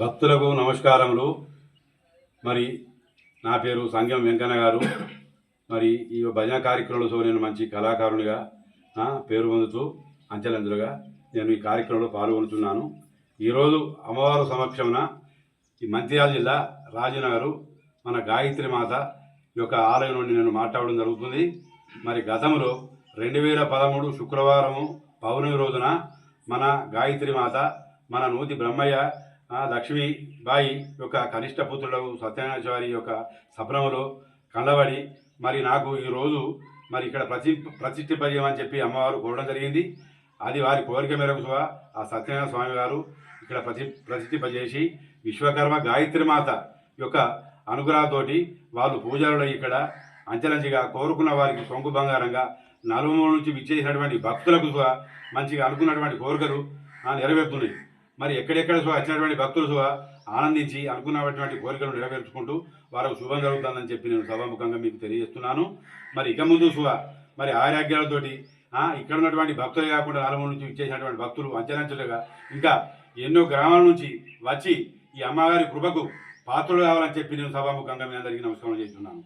భక్తులకు నమస్కారములు. మరి నా పేరు సంగం వెంకన్న గారు. మరి ఈ భజన కార్యక్రమంలో నేను మంచి కళాకారునిగా పేరు పొందుతూ అంచెలంచెలుగా నేను ఈ కార్యక్రమంలో పాల్గొంటున్నాను. ఈరోజు అమ్మవారు సమక్షమున ఈ మంచిర్యాల జిల్లా రాజనగరు మన గాయత్రి మాత యొక్క ఆలయం నుండి నేను మాట్లాడడం జరుగుతుంది. మరి గతంలో రెండు వేల పదమూడు శుక్రవారము పౌర్ణమి రోజున మన గాయత్రి మాత మన నూతి బ్రహ్మయ్య లక్ష్మీబాయి యొక్క కనిష్ట పుత్రుడు సత్యనారాయణ యొక్క స్వప్నములో కళ్ళబడి మరి నాకు ఈరోజు మరి ఇక్కడ ప్రతి ప్రతిష్ఠింపజేయమని చెప్పి అమ్మవారు కోరడం జరిగింది. అది వారి కోరిక మేరకు సువా ఆ సత్యనారాయణ స్వామి గారు ఇక్కడ ప్రతి ప్రతిష్ఠింపజేసి విశ్వకర్మ గాయత్రి మాత యొక్క అనుగ్రహంతోటి వాళ్ళు పూజలు ఇక్కడ అంచెలంచిగా కోరుకున్న వారికి సొంకు బంగారంగా నలుమూల నుంచి విచ్చేసినటువంటి భక్తులకు మంచిగా అనుకున్నటువంటి కోరికలు నెరవేరుతున్నాయి. మరి ఎక్కడెక్కడ సో వచ్చినటువంటి భక్తులు సో ఆనందించి అనుకున్నటువంటి కోరికలు నెరవేర్చుకుంటూ వారికి శుభం జరుగుతుందని చెప్పి నేను సభాముఖంగా మీకు తెలియజేస్తున్నాను. మరి ఇక ముందు సువా మరి ఆరోగ్యాలతోటి ఇక్కడ ఉన్నటువంటి భక్తులు కాకుండా నలుమూల నుంచి ఇచ్చేసినటువంటి భక్తులు అంచెలంచెలుగా ఇంకా ఎన్నో గ్రామాల నుంచి వచ్చి ఈ అమ్మగారి కృపకు పాత్రలు కావాలని చెప్పి నేను సభాముఖంగా మీ అందరికీ నమస్కారం చేస్తున్నాను.